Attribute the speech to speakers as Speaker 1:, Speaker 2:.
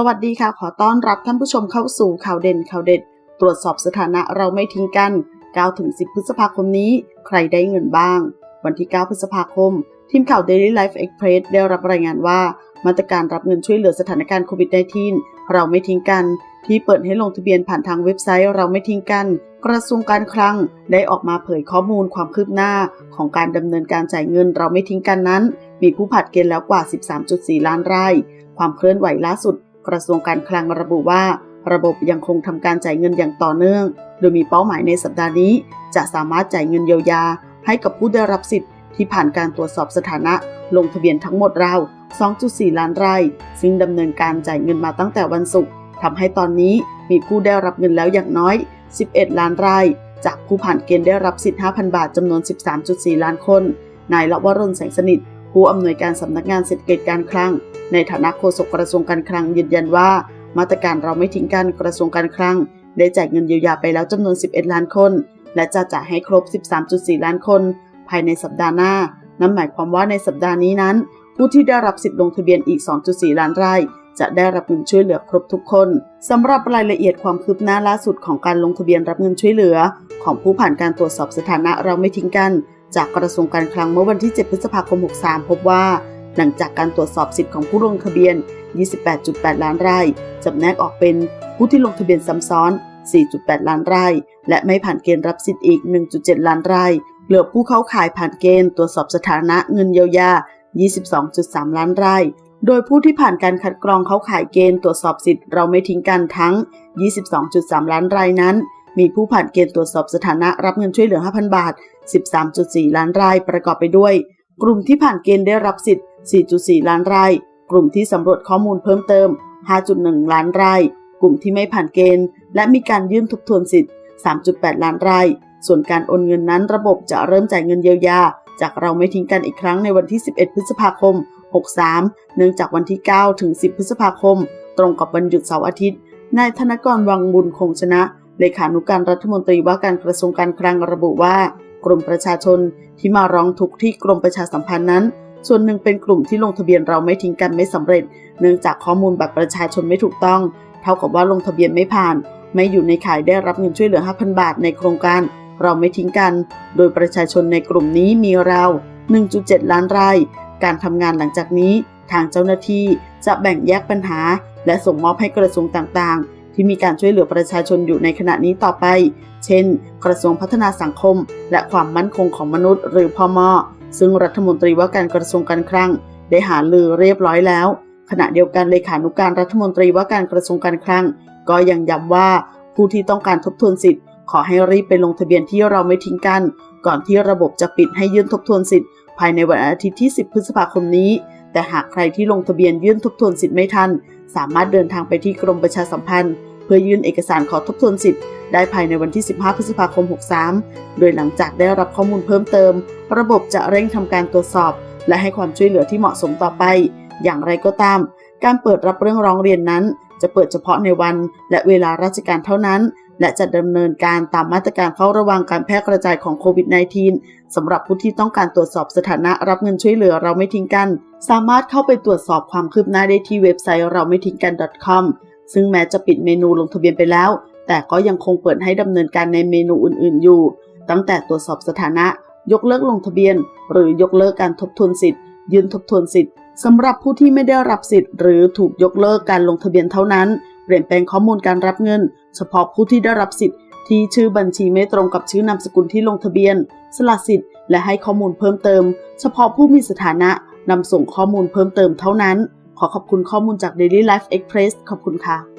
Speaker 1: สวัสดีค่ะ ขอต้อนรับท่านผู้ชมเข้าสู่ข่าวเด่นข่าวเด็ด ตรวจสอบสถานะเราไม่ทิ้งกัน9ถึง10 พฤษภาคมนี้ ใครได้เงินบ้าง วันที่ 9 พฤษภาคม ทีมข่าว Daily Life Express ได้รับรายงานว่า มาตรการรับเงินช่วยเหลือสถานการณ์โควิด -19 เราไม่ทิ้งกัน ที่เปิดให้ลงทะเบียนผ่านทางเว็บไซต์เราไม่ทิ้งกัน กระทรวงการคลังได้ออกมาเผยข้อมูลความคืบหน้า ของการดำเนินการจ่ายเงินเราไม่ทิ้งกันนั้น มีผู้ผัดเกณฑ์แล้วกว่า 13.4 ล้านราย ความเคลื่อนไหวล่าสุด กระทรวงการคลังระบุว่า ระบบยังคงทำการจ่ายเงินอย่างต่อเนื่อง โดยมีเป้าหมายในสัปดาห์นี้ จะสามารถจ่ายเงินเยียวยา ให้กับผู้ได้รับสิทธิ์ที่ผ่านการตรวจสอบสถานะ ลงทะเบียนทั้งหมดราว 2.4 ล้านราย ซึ่งดำเนินการจ่ายเงินมาตั้งแต่วันศุกร์ทำให้ตอนนี้มีผู้ได้รับเงินแล้วอย่างน้อย 11 ล้านราย จากผู้ผ่านเกณฑ์ได้รับสิทธิ์ 5,000 บาทจำนวน 13.4 ล้านคน นายละวรนแสงสนิท ผู้อำนวยการสำนักงานเศรษฐกิจการคลัง ในฐานะโฆษกกระทรวงการคลังยืนยันว่า มาตรการเราไม่ทิ้งกันกระทรวงการคลัง ได้แจกเงินเยียวยาไปแล้วจำนวน 11 ล้านคน และจะจ่ายให้ครบ 13.4 ล้านคน ภายในสัปดาห์หน้า นั่นหมายความว่าในสัปดาห์นี้นั้น ผู้ที่ได้รับสิทธิ์ลงทะเบียนอีก 2.4 ล้านรายจะได้รับเงินช่วยเหลือครบทุกคนสำหรับรายละเอียดความคืบหน้าล่าสุดของการลงทะเบียนรับเงินช่วยเหลือ ของผู้ผ่านการตรวจสอบสถานะเราไม่ทิ้งกัน จากกระทรวงการคลังเมื่อวันที่ 7 พฤษภาคม 63 พบว่า หลังจากการตรวจสอบสิทธิ์ของผู้ลงทะเบียน 28.8 ล้านรายจำแนกออกเป็นผู้ที่ลงทะเบียนซ้ำซ้อน 4.8 ล้านราย และไม่ผ่านเกณฑ์รับสิทธิ์อีก 1.7 ล้านราย เหลือผู้เข้าข่ายผ่านเกณฑ์ตรวจสอบสถานะเงินเยียวยา 22.3 ล้านราย โดยผู้ที่ผ่านการคัดกรองเข้าข่ายเกณฑ์ตรวจสอบสิทธิ์เราไม่ทิ้งกันทั้ง 22.3 ล้านรายนั้น มีผู้ผ่านเกณฑ์ตรวจสอบสถานะรับเงินช่วยเหลือ 5,000 บาท 13.4 ล้านรายประกอบไปด้วย กลุ่มที่ผ่านเกณฑ์ได้รับสิทธิ์ 4.4 ล้านราย กลุ่มที่สำรวจข้อมูลเพิ่มเติม 5.1 ล้านราย กลุ่มที่ไม่ผ่านเกณฑ์ และมีการยื่นทบทวนสิทธิ์ 3.8 ล้านราย ส่วนการโอนเงินนั้นระบบจะเริ่มจ่ายเงินเยียวยา จากเราไม่ทิ้งกันอีกครั้งในวันที่ 11 พฤษภาคม 63 เนื่องจากวันที่ 9 ถึง 10 พฤษภาคม ตรงกับวันหยุดเสาร์อาทิตย์ นายธนกรวังบุญคงชนะเลขานุการรัฐมนตรีว่าการกระทรวงการคลังระบุว่า กลุ่มประชาชนที่มาร้องทุกข์ที่กรมประชาสัมพันธ์นั้น ส่วนหนึ่งเป็นกลุ่มที่ลงทะเบียนเราไม่ทิ้งกันไม่สำเร็จ เนื่องจากข้อมูลบัตรประชาชนไม่ถูกต้อง เท่ากับว่าลงทะเบียนไม่ผ่าน ไม่อยู่ในข่ายได้รับเงินช่วยเหลือ 5,000 บาทในโครงการ เราไม่ทิ้งกัน โดยประชาชนในกลุ่มนี้มีเรา 1.7 ล้านราย การทำงานหลังจากนี้ ทางเจ้าหน้าที่จะแบ่งแยกปัญหา และส่งมอบให้กระทรวงต่างๆ ที่มีการช่วยเหลือประชาชนอยู่ในขณะนี้ต่อไป เช่น กระทรวงพัฒนาสังคม และความมั่นคงของมนุษย์ หรือพมอซึ่งรัฐมนตรีว่าการกระทรวงการคลังได้หาลือเรียบร้อยแล้ว ขณะเดียวกันเลขานุการรัฐมนตรีว่าการกระทรวงการคลัง ก็ยังย้ำว่าผู้ที่ต้องการทบทวนสิทธิ์ ขอให้รีบไปลงทะเบียนที่เราไม่ทิ้งกัน ก่อนที่ระบบจะปิดให้ยื่นทบทวนสิทธิ์ ภายในวันอาทิตย์ที่ 10 พฤษภาคมนี้ แต่หากใครที่ลงทะเบียนยื่นทบทวนสิทธิ์ไม่ทัน สามารถเดินทางไปที่กรมประชาสัมพันธ์ เพื่อยื่นเอกสารขอทบทวนสิทธิ์ได้ภายในวันที่ 15 พฤษภาคม 63 โดยหลังจากได้รับข้อมูลเพิ่มเติม ระบบจะเร่งทำการตรวจสอบ และให้ความช่วยเหลือที่เหมาะสมต่อไป อย่างไรก็ตาม การเปิดรับเรื่องร้องเรียนนั้น จะเปิดเฉพาะในวัน และเวลาราชการเท่านั้น และจะดำเนินการตามมาตรการเฝ้าระวังการแพร่กระจายของโควิด -19 สำหรับผู้ที่ต้องการตรวจสอบสถานะรับเงินช่วยเหลือเราไม่ทิ้งกัน สามารถเข้าไปตรวจสอบความคืบหน้าได้ที่เว็บไซต์เราไม่ทิ้งกัน .com ซึ่งแม้จะปิดเมนูลงทะเบียนไปแล้ว แต่ก็ยังคงเปิดให้ดำเนินการในเมนูอื่น ๆ อยู่ ตั้งแต่ตรวจสอบสถานะ ยกเลิกลงทะเบียน หรือยกเลิกการทบทวนสิทธิ์ ยื่นทบทวนสิทธิ์สำหรับผู้ที่ไม่ได้รับสิทธิ์ หรือถูกยกเลิกการลงทะเบียนเท่านั้น เปลี่ยนแปลงข้อมูลการรับเงิน เฉพาะผู้ที่ได้รับสิทธิ์ที่ชื่อบัญชีไม่ตรงกับชื่อนามสกุลที่ลงทะเบียน สละสิทธิ์ และให้ข้อมูลเพิ่มเติม เฉพาะผู้มีสถานะนำส่งข้อมูลเพิ่มเติมเท่านั้น ขอขอบคุณข้อมูลจาก Daily Life Express ขอบคุณค่ะ